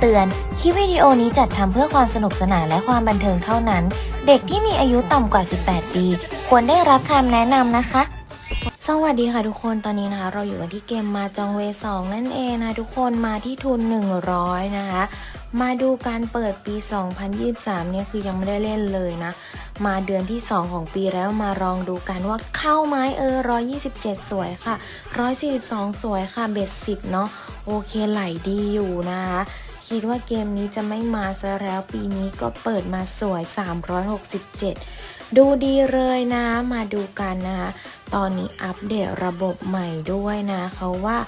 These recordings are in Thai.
เตือน คลิปวิดีโอนี้จัดทำเพื่อความสนุกสนานและความบันเทิงเท่านั้น เด็กที่มีอายุต่ำกว่า 18 ปี ควรได้รับคำแนะนำนะคะ สวัสดีค่ะทุกคน ตอนนี้นะคะ เราอยู่กันที่เกมมาจองเวสองนั่นเองนะทุกคน มาที่ทุน 100 นะคะ มาดูการเปิดปี 2023 เนี่ยคือยังไม่ได้เล่นเลยนะ มาเดือนที่ 2 ของปีแล้วมาลองดูกันว่าเข้าไหมเออ 127 สวยค่ะ 142 สวยค่ะ เบ็ด10 เนาะ โอเคไหลดีอยู่นะคะ คิดว่าเกมนี้จะไม่มาซะแล้วปีนี้ก็เปิดมาสวย 367 ดูดีเลยนะ มาดูกันนะคะ ตอนนี้อัปเดตระบบใหม่ด้วยนะเขาว่า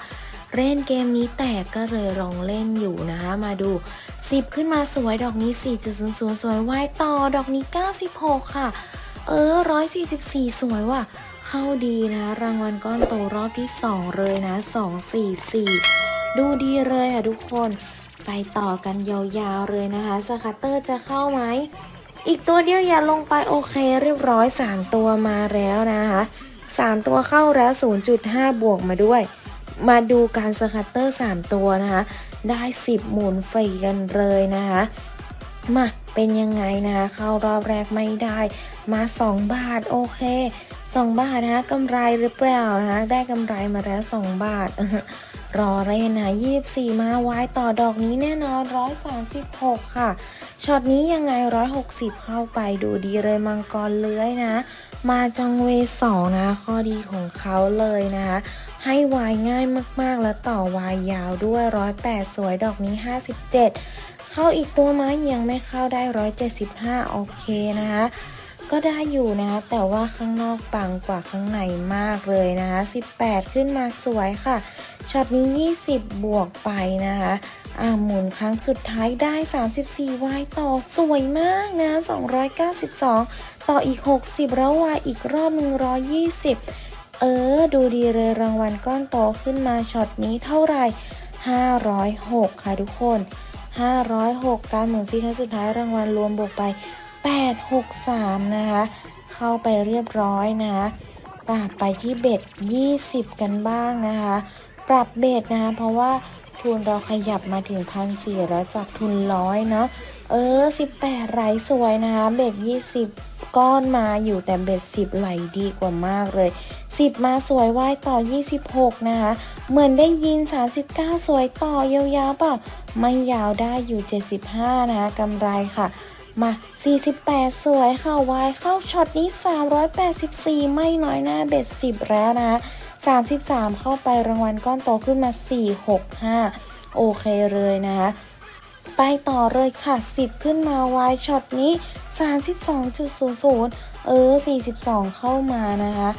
เล่นเกมนี้แตกก็เลยลองเล่นอยู่นะคะมาดู 10 ขึ้นมาสวยดอกนี้ 4.00 สวยว่ายต่อดอกนี้ 96 ค่ะ เออ 144 สวยว่ะ เข้าดีนะ รางวัลก้อนโตรอบที่ 2 เลยนะ 244 ดูดีเลยค่ะทุกคน ไปต่อกันยาวๆเลยนะคะสคัตเตอร์จะเข้าไหม อีกตัวเดียวอย่าลงไปโอเคเรียบร้อย 3 ตัวมาแล้วนะคะ3 ตัวเข้าแล้ว 0.5 บวกมาด้วย มาดูการสคัตเตอร์ 3 ตัวนะคะ ได้ 10 หมุนฟรีกันเลยนะคะมาเป็นยังไงนะคะ เข้ารอบแรกไม่ได้ มา 2 บาทโอเค 2 บาทนะคะกำไรหรือเปล่านะคะได้กำไรมาแล้ว 2 บาท รอเลยนะ24 มาไว้ต่อดอกนี้แน่นอน 136 ค่ะ ช็อตนี้ยังไง 160 เข้าไปดูดีเลยมังกรเลื้อยนะ มาจังเวสองนะ ข้อดีของเขาเลยนะคะ ให้วายง่ายมากๆ แล้วต่อวายยาวด้วย 108 สวยดอกนี้ 57 เข้าอีกตัวไหมยังไม่เข้าได้ 175 โอเคนะคะก็ได้อยู่นะ แต่ว่าข้างนอกปังกว่าข้างในมากเลยนะคะ18 ขึ้นมาสวยค่ะ ช็อตนี้ 20 บวกไปนะคะอ่าหมุนครั้งสุดท้ายได้ 34 วายต่อสวยมากนะ 292 ต่ออีก 60 แล้ววายอีกรอบ 120 เออ ดูดีเลยรางวัลก้อนโตขึ้นมาช็อตนี้เท่าไหร่ 506 ค่ะทุกคน 506 การหมุนฟีครั้งสุดท้ายรางวัลรวมบวกไป 863 นะคะ เข้าไปเรียบร้อยนะคะไปที่เบ็ด 20 กันบ้างนะคะ ปรับเบ็ดนะคะเพราะว่าทุนเราขยับมาถึงพันสี่แล้วจากทุนร้อยเนาะเออ 18 ไหลสวยนะคะเบ็ด 20 ก้อนมาอยู่แต่เบ็ด 10 ไหลดีกว่ามากเลย 10 มาสวยว่ายต่อ 26 นะคะ เหมือนได้ยิน 39 สวยต่อยาวๆเปล่าไม่ยาวได้อยู่ 75 นะคะกำไรค่ะ มา 48 สวยค่ะวายเข้าช็อตนี้ 384 ไม่น้อยหน้าเบ็ด 10 แล้วนะคะ 33 เข้าไปรางวัลก้อนโตขึ้นมา 465 โอเคเลยนะคะ ไปต่อเลยค่ะ 10 ขึ้นมาวายช็อตนี้ 32.00 เออ 42 เข้ามานะคะ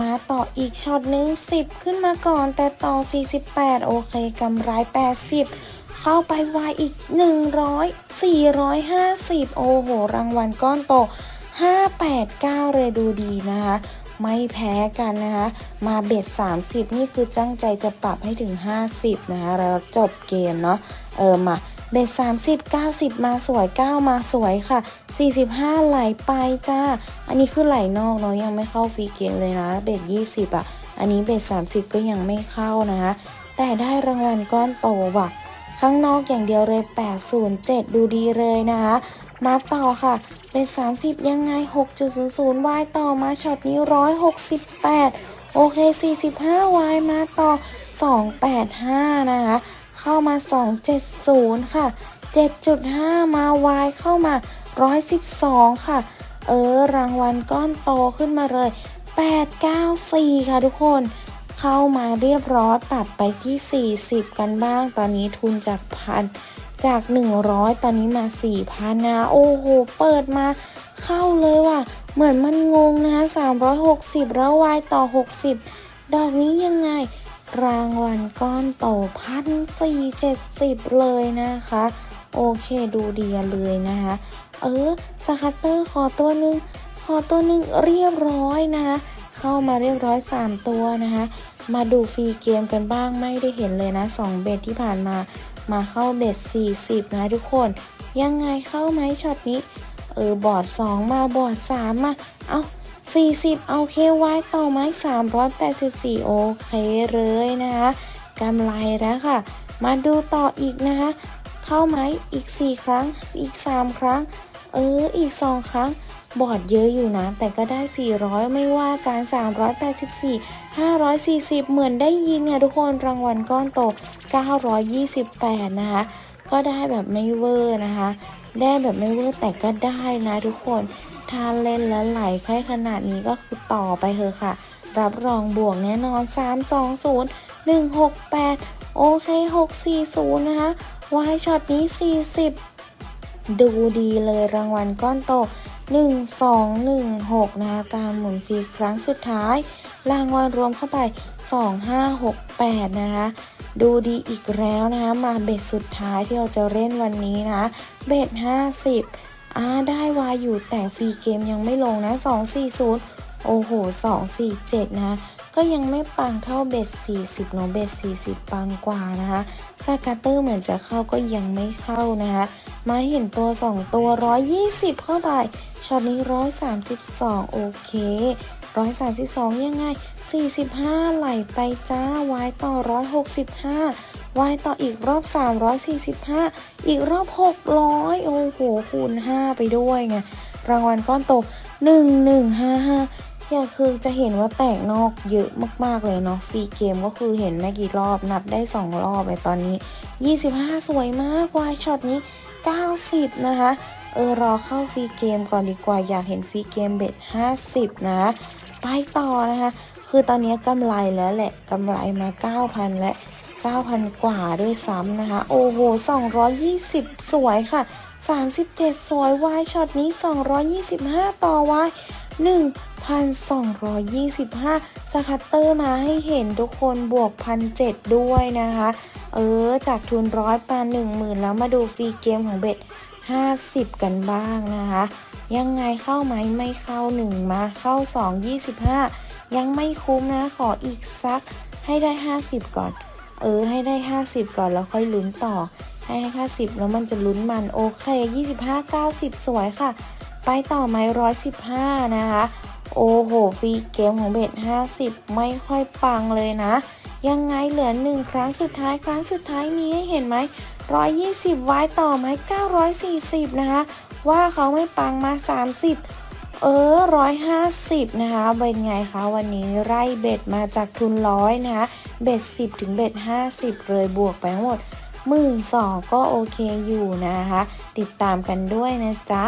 มาต่ออีกช็อตนึง 10 ขึ้นมาก่อนแต่ต่อ 48 โอเคกำไร 80 เข้าไปวายอีก 100 450 โอ้โห รางวัลก้อนโต 589 เลยดูดีนะคะ ไม่แพ้กันนะคะ มาเบ็ด 30 นี่คือจ้งใจจะปรับให้ถึง 50 นะคะ แล้วจบเกมเนาะเออมาเบ็ด30 90 มาสวย 9 มาสวยค่ะ 45 ไหลไปจ้า อันนี้คือไหลนอกเนาะยังไม่เข้าฟรีเกมเลยนะ เบ็ด20 อะ อันนี้เบ็ด30 ก็ยังไม่เข้านะคะ แต่ได้รางวัลก้อนโตว่ะ ข้างนอกอย่างเดียวเลย 807 ดูดีเลยนะคะ มาต่อค่ะ เป็น 30 ยังไง 6.00วายต่อมาช็อตนี้ 168 โอเค 45วายมาต่อ 285 นะคะ เข้ามา 270 ค่ะ 7.5 มาวายเข้ามา 112 ค่ะ เออ รางวัลก้อนโตขึ้นมาเลย 894 ค่ะทุกคนเข้ามาเรียบร้อยปรับไปที่ 40 กันบ้าง ตอนนี้ทุนจากพัน จาก 100 ตอนนี้มา4,000นะ โอ้โห เปิดมาเข้าเลยว่ะ เหมือนมันงงนะ360 แล้ววายต่อ 60 ดอกนี้ยังไง รางวัลก้อนโตพันสี่เจ็ดสิบเลยนะคะ โอเคดูดีเลยนะคะ เออสคัตเตอร์ขอตัวหนึ่งขอตัวหนึ่งเรียบร้อยนะคะ เข้ามาเรียบร้อย 3 ตัวนะคะ มาดูฟรีเกมกันบ้างไม่ได้เห็นเลยนะ 2 เบ็ดที่ผ่านมา มาเข้าเบ็ด 40 นะทุกคน ยังไงเข้าไหมช็อตนี้ เออบอร์ด 2 มาบอร์ด 3 มา เอา40 เอาเคไว้ต่อไหม384 โอเคเลยนะคะกำไรแล้วค่ะ มาดูต่ออีกนะคะ เข้าไหมอีกสี่ครั้งอีกสามครั้ง เอออีกสองครั้ง บอร์ดเยอะอยู่นะ แต่ก็ได้ 400 ไม่ว่าการ 384 540 เหมือนได้ยินค่ะทุกคนรางวัลก้อนโต 928 นะคะ ก็ได้แบบไม่เวอร์นะคะ ได้แบบไม่เวอร์แต่ก็ได้นะทุกคน ถ้าเล่นแล้วไหลแค่ขนาดนี้ก็คือต่อไปเถอะค่ะ รับรองบวกแน่นอน 320 168 โอเค 640 นะคะวายช็อตนี้ 40 ดูดีเลยรางวัลก้อนโต 1216 นะคะการหมุนฟรีครั้งสุดท้าย รางวัลรวมเข้าไป 2568 นะคะดูดีอีกแล้วนะคะมาเบ็ดสุดท้ายที่เราจะเล่นวันนี้นะ เบ็ด 50อ่าได้วายอยู่แต่ฟรีเกมยังไม่ลงนะ 240 โอ้โห 247 นะคะ ก็ยังไม่ปังเท่าเบ็ด40เนาะเบ็ด40 ปังกว่านะคะสกาเตอร์เหมือนจะเข้าก็ยังไม่เข้านะคะมาเห็นตัว 2 ตัว 120 เข้าไปช็อตนี้ 132 โอเค 132 ยังไง 45 ไหลไปจ้าวายต่อ 165วายต่ออีกรอบ 345 อีกรอบ 600 โอ้โห คูณ 5 ไปด้วยไง รางวัลก้อนโต 1155 อยากคือจะเห็นว่าแตกนอกเยอะมากๆเลยเนาะฟรีเกมก็คือเห็นไม่กี่รอบนับได้ 2 รอบไปตอนนี้ 25 สวยมากวายช็อตนี้ 90 นะคะ เออ รอเข้าฟรีเกมก่อนดีกว่าอยากเห็นฟรีเกมเบ็ด 50 นะ ไปต่อนะคะ คือตอนนี้กำไรแล้วแหละกำไรมา 9,000 และ 9,000 กว่าด้วยซ้ำนะคะ โอ้โห 220 สวยค่ะ 37 สวยวายช็อตนี้ 225 ต่อวาย 1,225 สคัตเตอร์มาให้เห็นทุกคนบวก 1,700 ด้วยนะคะ เออ จากทุนร้อยปาหนึ่งหมื่นแล้วมาดูฟรีเกมของเบ็ด50 กันบ้างนะคะ ยังไงเข้าไหมไม่เข้า 1 มาเข้า 2 25 ยังไม่คุ้มนะขออีกสักให้ได้ 50 ก่อน เออ ให้ได้ 50 ก่อนแล้วค่อยลุ้นต่อ ให้ให้50 แล้วมันจะลุ้นมันโอเค 25 90 สวยค่ะ ไปต่อไหม115 นะคะ โอ้โหฟรีเกมของเบ็ด50 ไม่ค่อยปังเลยนะ ยังไงเหลือหนึ่งครั้งสุดท้ายครั้งสุดท้ายมีให้เห็นไหม 120 ไว้ต่อไหม 940 นะคะ ว่าเขาไม่ปังมา 30 เออ 150 นะคะเป็นไงคะวันนี้ไล่เบ็ดมาจากทุนร้อยนะคะเบ็ด10 ถึงเบ็ด50 เลยบวกไปทั้งหมด1 2 0 0ก็โอเคอยู่นะคะ ติดตามกันด้วยนะจ๊ะ